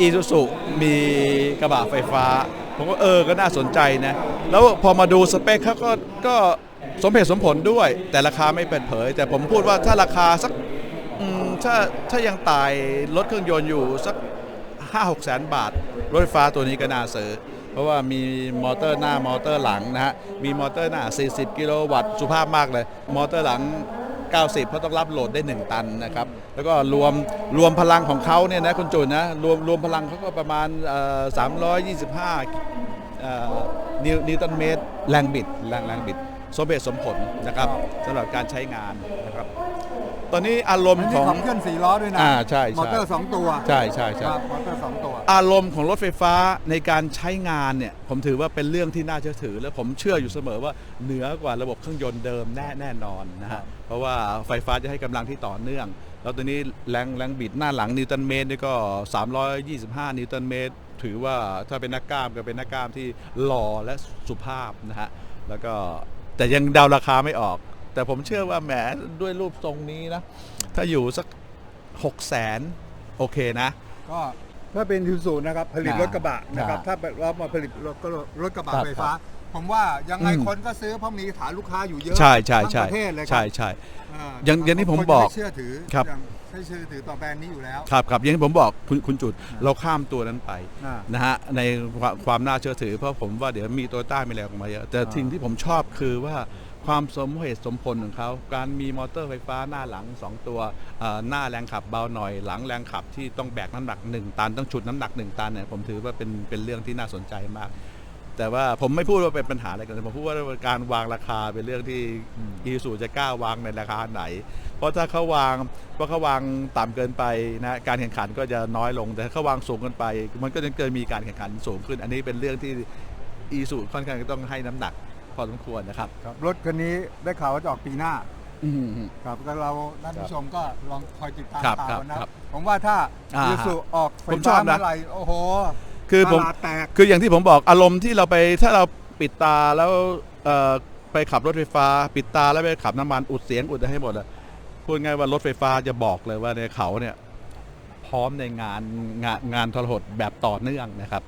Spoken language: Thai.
อีซูซุมีกระบะไฟฟ้า ผมก็เออก็น่าสนใจนะ แล้วพอมาดูสเปคเขาก็ก็สมเหตุสมผลด้วย แต่ราคาไม่เปิดเผย แต่ผมพูดว่าถ้าราคาสักถ้าถ้ายังตายรถเครื่องยนต์อยู่สัก 5 6แสนบาท รถไฟฟ้าตัวนี้ก็น่าซื้อเพราะว่ามีมอเตอร์หน้ามอเตอร์หลังนะฮะ มีมอเตอร์หน้า 40 กิโลวัตต์สุภาพมากเลย มอเตอร์หลัง 90 เพราะต้องรับโหลดได้ 1 ตันนะครับ แล้วก็รวมรวมพลังของเขาเนี่ยนะคุณจุนนะรวมรวมพลังเขาก็ประมาณ325นิวตันเมตรแรงบิดแรงแรงบิด สมเหตุสมผลนะครับสำหรับการใช้งานนะครับ ตอนนี้อารมอันณ์นี้ของขับเคลื่อนสี่ล้อด้วยนะอ่าใช่ใช่มอเตอร์สองตัวใช่ใช่ใช่ ครับมอเตอร์สองตัว อารมณ์ของรถไฟฟ้าในการใช้งานเนี่ยผมถือว่าเป็นเรื่องที่น่าเชื่อถือ และผมเชื่ออยู่เสมอว่าเหนือกว่าระบบเครื่องยนต์เดิมแน่แน่นอนนะครัฮะบ เพราะว่าไฟฟ้าจะให้กำลังที่ต่อเนื่อง แล้วตัวนี้แรงแรงบิดหน้าหลังนิวตันเมตรนี่ก็ 325 นิวตันเมตร ถือว่าถ้าเป็นนักกล้ามก็เป็นนักกล้ามที่หล่อและสุภาพนะฮะแล้วก็ แต่ยังเดาราคาไม่ออก แต่ผมเชื่อว่าแหมด้วยรูปทรงนี้นะ ถ้าอยู่สัก6แสนโอเคนะ ก็ ถ้าเป็นยูสูนะครับผลิตอ่ารถกระบะนะครับอ่าถ้าเรามาผลิตรถก็รถกระบะครับไฟฟ้า ผมว่ายังไงอืมคนก็ซื้อเพราะมีฐานลูกค้าอยู่เยอะใช่ใช่ทั้งใช่ประเทศเลยครัใช่ใช่ อ่าอย่างอย่างที่ผมคนบอกไม่เชื่อถือครับยัง ไม่เชื่อถือต่อแบรนด์นี้อยู่แล้ว ครับครับอย่างที่ผมบอกคุณคุณจุดเราข้ามตัวนั้นไปอ่านะฮะในความความน่าเชื่อถือ เพราะผมว่าเดี๋ยวมีโตโยต้ามีอะไรออกมาเยอะแต่อ่าสิ่งที่ผมชอบคือว่าความสมเหตุสมผลของเขาการมีมอเตอร์ไฟฟ้าหน้าหลัง 2 ตัวเอ่อหน้าแรงขับเบาหน่อย หลังแรงขับที่ต้องแบกน้ำหนัก 1 ตันต้องฉุดน้ำหนัก 1 ตันเนี่ยผมถือว่าเป็นเป็นเรื่องที่น่าสนใจมาก แต่ว่าผมไม่พูดว่าเป็นปัญหาอะไรกันผมพูดว่าการวางราคาเป็นเรื่องที่อีซูจะกล้าวางในราคาไหน เพราะถ้าเขาวางเพราะเขาวางต่ำเกินไปนะการแข่งขันก็จะน้อยลง แต่ถ้าเขาวางสูงเกินไป มันก็จะเกิดมีการแข่งขันสูงขึ้น อันนี้เป็นเรื่องที่อีซูค่อนข้างจะต้องให้น้ำหนักพอสมควรนะครับครับรถคันนี้ได้ข่าวว่าจะออกปีหน้าอืมครับก็เราท่านผู้ชมก็ลองคอยติดตามครับข่าวนะคครัรับบผมว่าถ้าอ่ายูสุออกไฟผมชฟ้าอบนะเมื่อไหร่โอ้โห คือผมตลาดแตก คืออย่างที่ผมบอกอารมณ์ที่เราไปถ้าเราปิดตาแล้วเอ่อไปขับรถไฟฟ้า ปิดตาแล้วไปขับน้ำมันอุดเสียงอุดให้หมดอะพูดง่ายว่ารถไฟฟ้าจะบอกเลยว่าในเขาเนี่ยพร้อมในงานงานงานทรหดแบบต่อเนื่องนะครับ